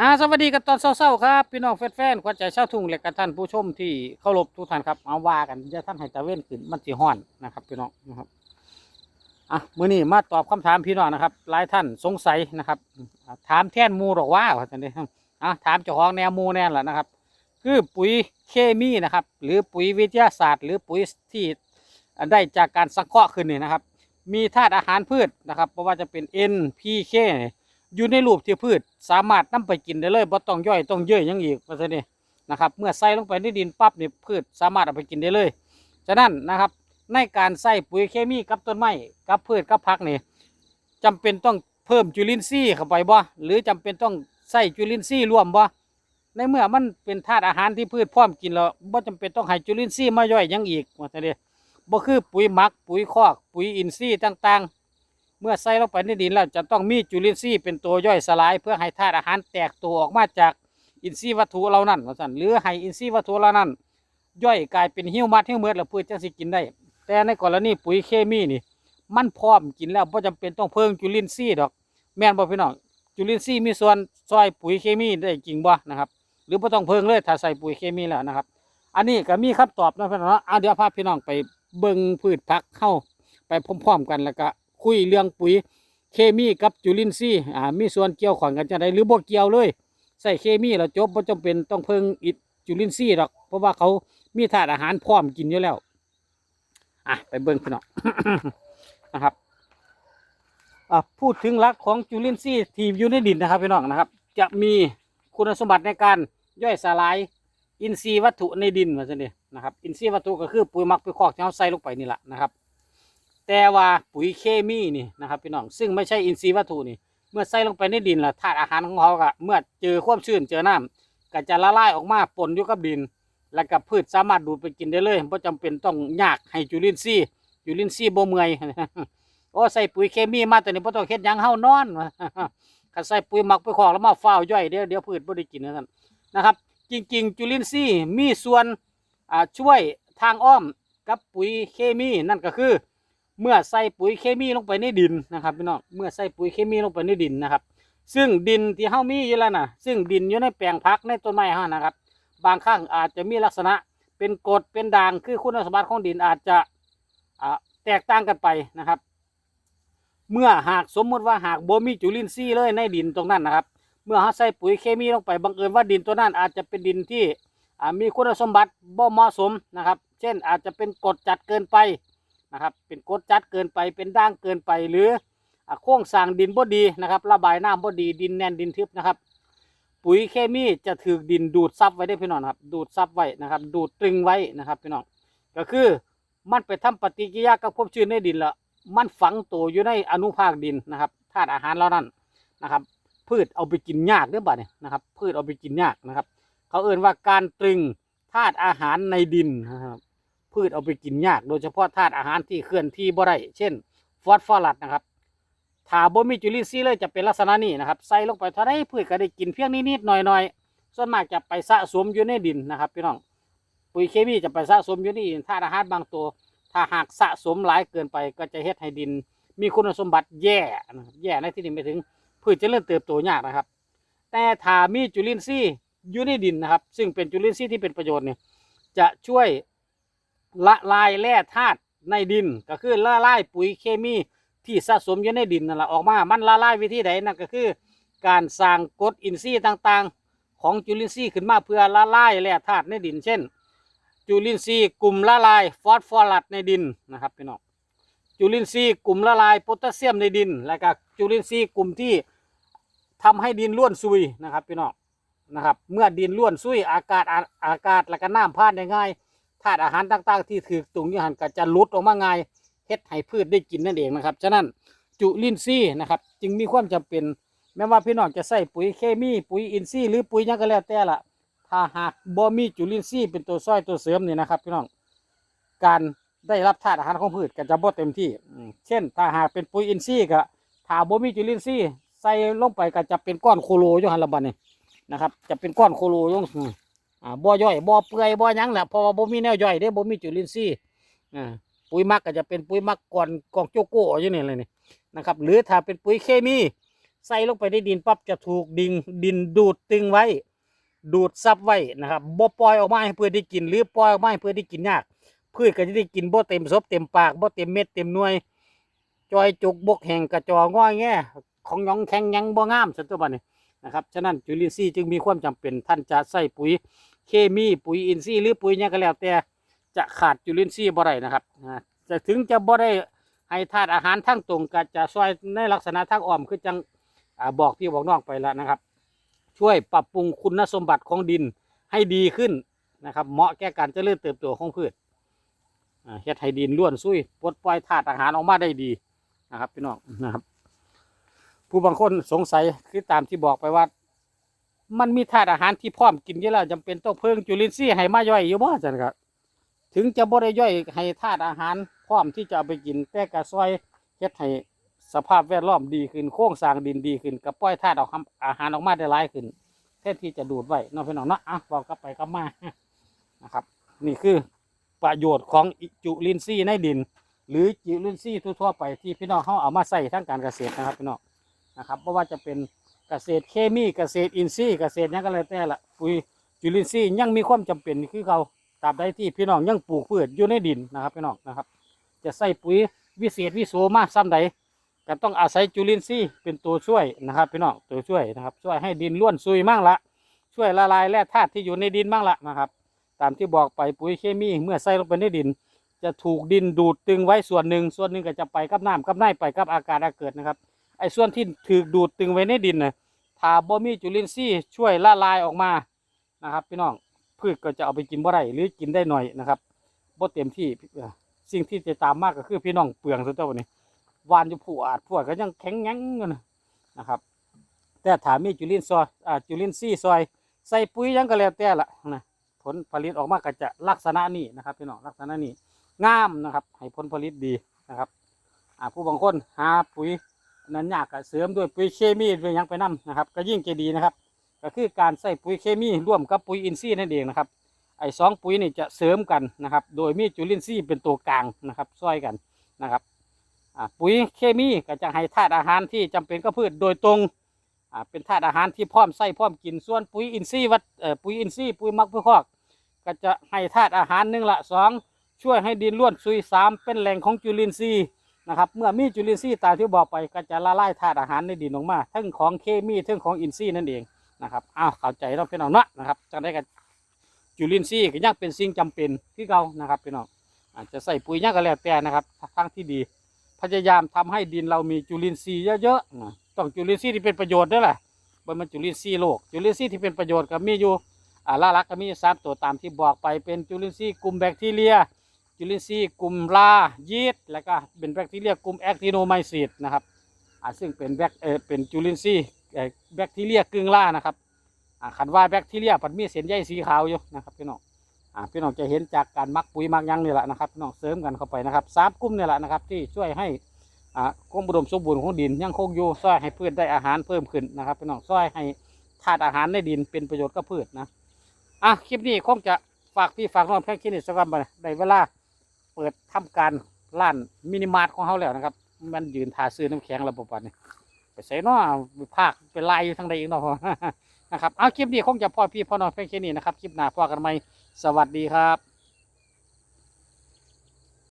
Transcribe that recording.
อ่าสวัสดีกันตอนเช้าๆครับ พี่น้องแฟนๆขวัญใจชาวทุ่งและกันท่านผู้ชมที่เคารพทุกท่านครับเอาว่ากันจะท่านให้ตะเว้นขึ้นมันสิฮ้อนนะครับ พี่น้องนะครับอะมื้อนี้มาตอบคำถามพี่น้องนะครับหลายท่านสงสัยนะครับ ถามแท่นมูหรอกว่าว่าจังได๋อะถามเจ้าของแนวมูแน่นล่ะนะครับ คือปุ๋ยเคมีนะครับ หรือปุ๋ยวิทยาศาสตร์ หรือปุ๋ยที่ได้จากการสังเคราะห์ขึ้นนี่นะครับ มีธาตุอาหารพืชนะครับเพราะว่าจะเป็น N P K อยู่ในรูปที่พืชสามารถนำไปกินได้เลยบ่ต้องย่อยต้องเยื่อยังอีกว่าซั่นนี่นะครับ เมื่อใส่ลงไปในดินปั๊บนี่พืชสามารถเอาไปกินได้เลย ฉะนั้นนะครับในการใส่ปุ๋ยเคมีกับต้นไม้กับพืชกับผักนี่จำเป็นต้องเพิ่มจุลินทรีย์เข้าไปบ่หรือจำเป็นต้องใส่จุลินทรีย์ร่วมบ่ในเมื่อมันเป็นธาตุอาหารที่พืชพร้อมกินแล้วบ่จำเป็นต้องให้จุลินทรีย์มาย่อยยังอีกว่าซั่นนี่บ่คือปุ๋ยหมักปุ๋ยคอกปุ๋ยอินทรีย์ต่างๆ เมื่อใส่ลงไปในดินแล้วจะต้องมีจุลินทรีย์เป็นตัวย่อยสลาย เพื่อให้ธาตุอาหารแตกตัวออกมาจากอินทรีย์วัตถุเหล่านั้นว่าซั่นหรือให้อินทรีย์วัตถุเหล่านั้นย่อยกลายเป็นหิวมัดหิวเมือดแล้วพืชจังสิกินได้ แต่ในกรณีปุ๋ยเคมีนี่ มันพร้อมกินแล้วบ่จำเป็นต้องเพิ่มจุลินทรีย์ดอก แม่นบ่พี่น้องจุลินทรีย์มีส่วนซอยปุ๋ยเคมีได้จริงบ่นะครับ หรือบ่ต้องเพิ่งเลยถ้าใส่ปุ๋ยเคมีแล้วนะครับ อันนี้ก็มีคำตอบนะพี่น้องเนาะเอาเดี๋ยวพาพี่น้องไปเบิ่งพืชผักเข้าไปพร้อมๆกันแล้วก็ คุยเรื่องปุ๋ยเคมีกับจุลินทรีย์อ่ามีส่วนเกี่ยวข้องกันจังไดหรือบ่เกี่ยวเลยใส่เคมีแล้วจบบ่จำเป็นต้องเพิ่งอิจุลินทรีย์ดอกเพราะว่าเขามีธาตุอาหารพร้อมกินอยู่แล้วอะไปเบิ่งพี่น้องนะครับอะพูดถึงลักของจุลินทรีย์ที่อยู่ในดินนะครับพี่น้องนะครับ จะมีคุณสมบัติในการย่อยสลายอินทรีย์วัตถุในดินว่าซั่นเด้นะครับ อินทรีย์วัตถุก็คือปุ๋ยหมักปุ๋ยคอกที่เราใส่ลงไปนี่แหละนะครับ แต่ว่าปุ๋ยเคมีนี่นะครับพี่น้องซึ่งไม่ใช่อินทรีย์วัตถุนี่เมื่อใส่ลงไปในดินล้วธาตุอาหารของเขาก็เมื่อเจอความชื้นเจอน้ำก็จะละลายออกมาปนอยู่กับดิน แล้วก็พืชสามารถดูดไปกินได้เลยไม่จำเป็นต้องยากให้จุลินทรีย์จุลินทรีย์บ่เมื่อยโอ้ใส่ปุ๋ยเคมีมาแต่นี่บ่ต้องเฮ็ดหยังเฮานอนคันใส่ปุ๋ยหมักปุ๋ยคอกแล้วมาฟ้าวย่อยเดี๋ยวเดี๋ยวพืชบ่ได้กินนะท่านนะครับ จริง ๆ จุลินทรีย์มีส่วนช่วยทางอ้อมกับปุ๋ยเคมีนั่นก็คือ เมื่อใส่ปุ๋ยเคมีลงไปในดินนะครับพี่น้องเมื่อใส่ปุ๋ยเคมีลงไปในดินนะครับ ซึ่งดินที่เฮามีอยู่แล้วนะซึ่งดินอยู่ในแปลงพักในต้นไม้เฮานะครับ บางครั้งอาจจะมีลักษณะเป็นกรดเป็นด่างคือคุณสมบัติของดินอาจจะแตกต่างกันไปนะครับ เมื่อหากสมมุติว่าหากบ่มีจุลินทรีย์เลยในดินตรงนั้นนะครับ เมื่อเราใส่ปุ๋ยเคมีลงไปบังเอิญว่าดินตัวนั้นอาจจะเป็นดินที่มีคุณสมบัติบ่เหมาะสมนะครับ เช่นอาจจะเป็นกรดจัดเกินไป นะครับ เป็นกดจัดเกินไปเป็นด่างเกินไปหรืออโครงสร้างดินบ่ดีนะครับ ระบายน้ำบ่ดีดินแน่นดินทึบนะครับ ปุ๋ยเคมีจะถือดินดูดซับไว้ได้พี่น้องครับ ดูดซับไว้นะครับ ดูดตรึงไว้นะครับพี่น้องก็คือมันไปทำปฏิกิริยากับความชื้นในดินแล้วมันฝังตัวอยู่ในอนุภาคดินนะครับธาตุอาหารเหล่านั้นนะครับ พืชเอาไปกินยากเด้อบัดเนี่ยนะครับ พืชเอาไปกินยากนะครับ เขาเอ่นว่าการตรึงธาตุอาหารในดินนะครับ พืชเอาไปกินยาก โดยเฉพาะธาตุอาหารที่เคลื่อนที่บ่ได้เช่น ฟอสฟอรัสนะครับถ้าบ่มีจุลินทรีย์เลยจะเป็นลักษณะนี้นะครับ ใส่ลงไปเท่าไรพืชก็ได้กินเพียงนิดๆหน่อยๆส่วนมากจะไปสะสมอยู่ในดินนะครับพี่น้องปุ๋ยเคมีจะไปสะสมอยู่ในดินธาตุอาหารบางตัว ถ้าหากสะสมหลายเกินไปก็จะเฮ็ดให้ดิน มีคุณสมบัติแย่แย่ในที่นี้ไม่ถึงพืชจะเริ่มเติบโตยากนะครับ แต่ถ้ามีจุลินทรีย์อยู่ในดินนะครับ ซึ่งเป็นจุลินทรีย์ที่เป็นประโยชน์เนี่ยจะช่วย ละลายแร่ธาตุในดิน ก็คือละลายปุ๋ยเคมีที่สะสมอยู่ในดินนั่นแหละออกมา มันละลายวิธีใดนั่นก็คือ การสร้างกรดอินทรีย์ต่างๆ ของจุลินทรีย์ขึ้นมาเพื่อละลายแร่ธาตุในดิน เช่น จุลินทรีย์กลุ่มละลายฟอสฟอรัสในดินนะครับพี่น้องจุลินทรีย์กลุ่มละลายโพแทสเซียมในดิน และก็จุลินทรีย์กลุ่มที่ทำให้ดินร่วนซุยนะครับพี่น้องนะครับ เมื่อดินร่วนซุยอากาศอากาศและก็น้ำผ่านได้ง่าย ธาตุอาหารต่าง ๆ ที่ถือตุงอยู่หันก็จะลุดออกมาง่ายเฮ็ดให้พืชได้กินนั่นเองนะครับ ฉะนั้นจุลินทรีย์นะครับ จึงมีความจำเป็น แม้ว่าพี่น้องจะใส่ปุ๋ยเคมี ปุ๋ยอินทรีย์หรือปุ๋ยยังก็แล้วแต่ละถ้าหากบ่มีจุลินทรีย์เป็นตัวซอยตัวเสริมนี่นะครับ พี่น้องการได้รับธาตุอาหารของพืชก็จะบ่เต็มที่ เช่น ถ้าหากเป็นปุ๋ยอินทรีย์ก็ถ้าบ่มีจุลินทรีย์ใส่ลงไปก็จะเป็นก้อนโคโลอยู่หันละบัดนี่นะครับ จะเป็นก้อนโคโลอยู่ อ่าบ่ย่อยบ่เปื่อยบ่ยังแหละเพราะว่าบ่มีแนวย่อยเด้บ่มีจุลินทรีย์อ่าปุ๋ยมักก็จะเป็นปุ๋ยมักก้อนกองโจโก้อยู่นี่เลยนี่นะครับหรือถ้าเป็นปุ๋ยเคมี ใส่ลงไปในดินปั๊บจะถูกดินดินดูดตึงไว้ ดูดซับไว้นะครับบ่ปล่อยออกมาให้เพื่อได้กิน หรือปล่อยออกมาให้เพื่อได้กินยากพืชก็จะได้กินบ่เต็มซบเต็มปากบ่เต็มเม็ดเต็มหน่วย จอยจุกบกแห่งกระจอง้อยแง่ของยองแข็งยังบ่งามสันตัวบัดนี้ นะครับฉะนั้นจุลินทรีย์จึงมีความจำเป็นท่านจะใส่ปุ๋ยเคมีปุ๋ยอินทรีย์หรือปุ๋ยหยังก็แล้วแต่จะขาดจุลินทรีย์บ่ได้นะครับนะจะถึงจะบ่ได้ให้ธาตุอาหารทั้งตรงก็จะช่วยในลักษณะทางอ้อมคือจังอบอกพี่บอกน้องไปแล้วนะครับ ช่วยปรับปรุงคุณสมบัติของดินให้ดีขึ้นนะครับ เหมาะแก่การเจริญเติบโตของพืชอ่าเฮ็ดให้ดินล้วนซุยปลดปล่อยธาตุอาหารออกมาได้ดีนะครับพี่น้องนะครับ ผู้บางคนสงสัยคือตามที่บอกไปว่า มันมีธาตุอาหารที่พร้อมกินอยู่แล้วจำเป็นต้องเพิ่มจุลินทรีย์ให้มาย่อยอยู่บ่จันครับถึงจะบ่ได้ย่อยให้ธาตุอาหารพร้อมที่จะเอาไปกินแต่กระซอยเฮ็ดให้สภาพแวดล้อมดีขึ้นโครงสร้างดินดีขึ้นกระปล่อยธาตุเอาอาหารออกมาได้หลายขึ้นแทนที่จะดูดไว้เน้องพี่น้องเนาะอะบอกกลับไปกลับมานะครับ นี่คือประโยชน์ของจุลินทรีย์ในดิน หรือจุลินทรีย์ทั่วไปที่พี่น้องเขาเอามาใส่ทั้งการเกษตรนะครับพี่น้อง นะครับเพราะว่าจะเป็นเกษตรเคมีเกษตรอินทรีย์เกษตรหยังก็แล้วแต่ละปุ๋ยจุลินทรีย์ยังมีความจำเป็นคือเขาตราบใดที่พี่น้องยังปลูกพืชอยู่ในดินนะครับพี่น้องนะครับ จะใส่ปุ๋ยวิเศษวิโสมากซ้ำใดก็ต้องอาศัยจุลินทรีย์เป็นตัวช่วยนะครับพี่น้องตัวช่วยนะครับ ช่วยให้ดินล้วนซุยมั่งละ ช่วยละลายแร่ธาตุที่อยู่ในดินมั่งละนะครับ ตามที่บอกไปปุ๋ยเคมีเมื่อใส่ลงไปในดิน จะถูกดินดูดตึงไว้ส่วนหนึ่งส่วนหนึ่งก็จะไปกับน้ำกับไนไปกับอากาศอากาศนะครับ ไอ้ส่วนที่ถูกดูดตึงไว้ในดินนะถ้าบ่มีจุลินทรีย์ช่วยละลายออกมานะครับ พี่น้องพืชก็จะเอาไปกินบ่ได้หรือกินได้หน่อยนะครับบ่เต็มที่สิ่งที่จะตามมากก็คือพี่น้องเปลืองสุดเจ้าวันนี้วานอยู่ผู้อาจพวดก็ยังแข็งแยังอยู่นะนะครับ แต่ถ้ามีจุลินซอยอ่าจุลินทรีย์ซอยใส่ปุ๋ยยังก็แล้วแต่ละนะผลผลิตออกมาก็จะลักษณะนี้นะครับพี่น้องลักษณะนี้งามนะครับ ให้ผลผลิตดีนะครับผู้บางคนหาปุ๋ย นั้นยากก็เสริมด้วยปุ๋ยเคมีด้วยยังไปนํนะครับ ก็ยิ่งจะดีนะครับ ก็คือการใส่ปุ๋ยเคมีร่วมกับปุ๋ยอินทรีย์นั่นเองนะครับไอ้สองปุ๋ยนี่จะเสริมกันนะครับ โดยมีจุลินทรีย์เป็นตัวกลางนะครับช่วยกันนะครับปุ๋ยเคมีก็จะให้ธาตุอาหารที่จำเป็นกับพืชโดยตรงเป็นธาตุอาหารที่พร้อมใส่พร้อมกินส่วนปุ๋ยอินทรีย์วัดปุ๋ยอินทรีย์ปุ๋ยมักพืชคอก ก็จะให้ธาตุอาหารหนึ่งละสองช่วยให้ดินล้วนซุยสามเป็นแหล่งของจุลินทรีย์ นะครับเมื่อมีจุลินทรีย์ตามที่บอกไปก็จะละลายธาตุอาหารในดินออกมาทั้งของเคมีทั้งของอินทรีย์นั่นเองนะครับอ้าวเข้าใจเราะพี่น้องเนาะนะครับจังได้กับจุลินทรีย์ก็ยังเป็นสิ่งจำเป็นที่เรานะครับพี่น้องอาจจะใส่ปุ๋ยยังก็แล้วแต่นะครับทางที่ดี พยายามทำให้ดินเรามีจุลินทรีย์เยอะๆนะต้องจุลินทรีย์ที่เป็นประโยชน์ด้วยแหละบนมันจุลินทรีย์โลกจุลินทรีย์ที่เป็นประโยชน์ก็มีอยู่อ่าล่าลักก็มีสามตัวตามที่บอกไปเป็นจุลินทรีย์กลุ่มแบคทีเรีย จุลินทรีย์กลุ่มลายีสต์แล้วก็เป็นแบคทีเรียกลุ่มแอคติโนไมซีดนะครับอ่าซึ่งเป็นแบคเออเป็นจุลินทรีย์แบคทีเรียกึ่งล่านะครับอ่าคันว่าแบคทีเรียปัดมีเส้นใยสีขาวอยู่นะครับพี่น้องอ่าพี่น้องจะเห็นจากการมักปุ๋ยมักยังนี่แหละนะครับพี่น้องเสริมกันเข้าไปนะครับสามกลุ่มนี่แหละนะครับที่ช่วยให้อ่าความอุดมสมบูรณ์ของดินยังคงอยู่ช่วยให้พืชได้อาหารเพิ่มขึ้นนะครับพี่น้องช่วยให้ธาตุอาหารในดินเป็นประโยชน์กับพืชนะอะคลิปนี้คงจะฝากพี่ฝากน้องแค่คินิดสักวันไปได้เวลา เปิดทำการร้านมินิมาร์ทของเขาแล้วนะครับ มันยืนทาซื้อน้ำแข็งระบบปันนี่ไปใส่น้อไปภาคไปไล่อยู่ทางใดอีกเนาะนะครับ เอาคลิปนี้คงจะพอพี่พอน้องแค่คิดนี้นะครับ คลิปหน้าพอกันไหมสวัสดีครับ